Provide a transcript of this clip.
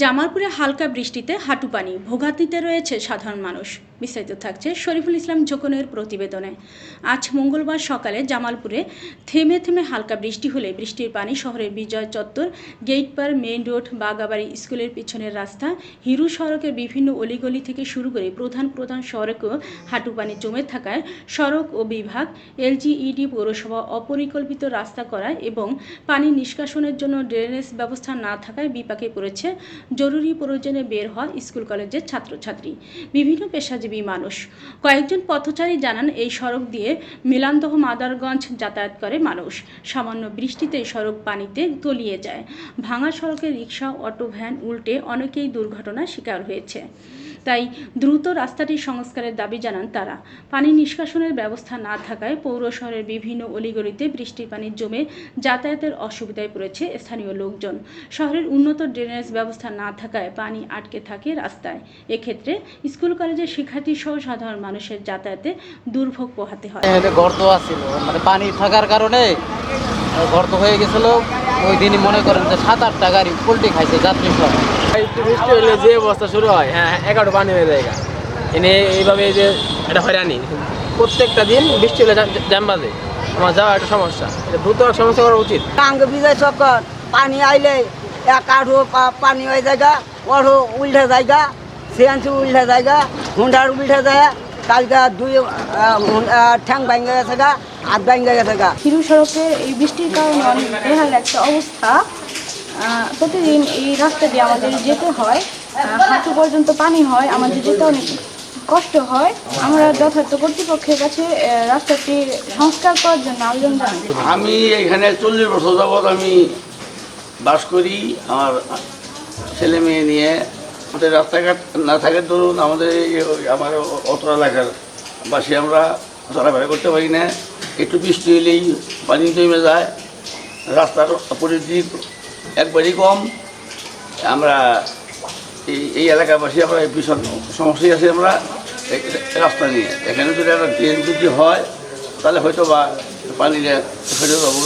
জামালপুরে হালকা বৃষ্টিতে হাঁটু পানি, ভোগান্তিতে রয়েছে সাধারণ মানুষ। বিস্তারিত থাকছে শরীফুল ইসলাম জোকনের প্রতিবেদনে। আজ মঙ্গলবার সকালে জামালপুরে থেমে থেমে হালকা বৃষ্টি হলে বৃষ্টির পানি শহরের বিজয় চত্বর, গেটপার, মেইন রোড বাগাবাড়ি স্কুলের পিছনের রাস্তা, হিরু সড়কের বিভিন্ন অলিগলি থেকে শুরু করে প্রধান প্রধান সড়কেও হাঁটু পানি জমে থাকায় সড়ক ও বিভাগ, এলজিইডি পৌরসভা অপরিকল্পিত রাস্তা করায় এবং পানি নিষ্কাশনের জন্য ড্রেনেজ ব্যবস্থা না থাকায় বিপাকে পড়েছে জরুরি প্রয়োজনে বের হওয়া স্কুল কলেজের ছাত্রছাত্রী। বিভিন্ন পেশাজীবী মানুষ। কয়েকজন পথচারী জানান, এই সড়ক দিয়ে মিলান্দহ মাদারগঞ্জ যাতায়াত করে মানুষ। সামান্য বৃষ্টিতে সড়ক পানিতে তলিয়ে যায়। ভাঙা সড়কে রিক্সা অটো, ভ্যান উল্টে অনেকেই দুর্ঘটনার শিকার হয়েছে। তাই দ্রুত রাস্তাটি সংস্কারের দাবি জানান তারা। পানি নিষ্কাশনের ব্যবস্থা না থাকায় পৌর শহরের বিভিন্ন অলিগলিতে বৃষ্টির পানি জমে যাতায়াতের অসুবিধায় পড়েছে স্থানীয় লোকজন। শহরের উন্নত ড্রেনেজ ব্যবস্থা না থাকায় পানি আটকে থাকে রাস্তায়। এক্ষেত্রে স্কুল কলেজের শিক্ষার্থী সহ সাধারণ মানুষের যাতায়াতে দুর্ভোগ পোহাতে হয়। গর্ত আছিল মানে পানি থাকার কারণে গর্ত হয়ে গেছিল। ওই দিনই মনে করেন যে সাত আটটা গাড়ি পোল্ট্রি খাইছে যাত্রী সহ। একটু বৃষ্টি হলে যে অবস্থা শুরু হয় হ্যাঁ এগারো পানি হয়ে যায় এনে এইভাবে যে এটা হয়রানি। প্রত্যেকটা দিন বৃষ্টি হলে জ্যাম বাজে। আমার যাওয়া একটা সমস্যা। এটা দ্রুত সমস্যা করা উচিত। টাঙ্গ বিজয় চক্কর পানি আইলে এক আঠো পানি হয়ে জায়গা ওঠো উল্টে জায়গা সিএনসি উল্টে জায়গা হুন্ডার উল্টে যায় কালকে দুই ঠ্যাং ভাঙ্গে গেছে গা হাত ভাঙ্গে গেছে গা। হিরু সড়কের এই বৃষ্টির কারণে অনেক বেহাল একটা অবস্থা। প্রতিদিন এই রাস্তা দিয়ে আমাদের যেতে হয়। হাঁটু পর্যন্ত পানি হয় আমাদের যেতে অনেক কষ্ট হয়। আমরা যথার্থ কর্তৃপক্ষের কাছে রাস্তাটি সংস্কার করার জন্য আবেদন জানাই। আমি এখানে চল্লিশ বছর যাবৎ আমি বাস করি, আমার ছেলে মেয়ে নিয়ে। আমাদের রাস্তাঘাট না থাকে ধরুন, আমাদের আমার অত এলাকার বাসী আমরা চলাফেরা করতে পারি না। একটু বৃষ্টি হলেই পানি জমে যায়। রাস্তার পরিধি একবারই কম। আমরা এই এই এলাকাবাসী আমরা ভীষণ সমস্যায় আছি আমরা রাস্তা নিয়ে। এখানে যদি একটা যদি হয়, তাহলে হয়তো বা পানিটা ফেরত পাবো।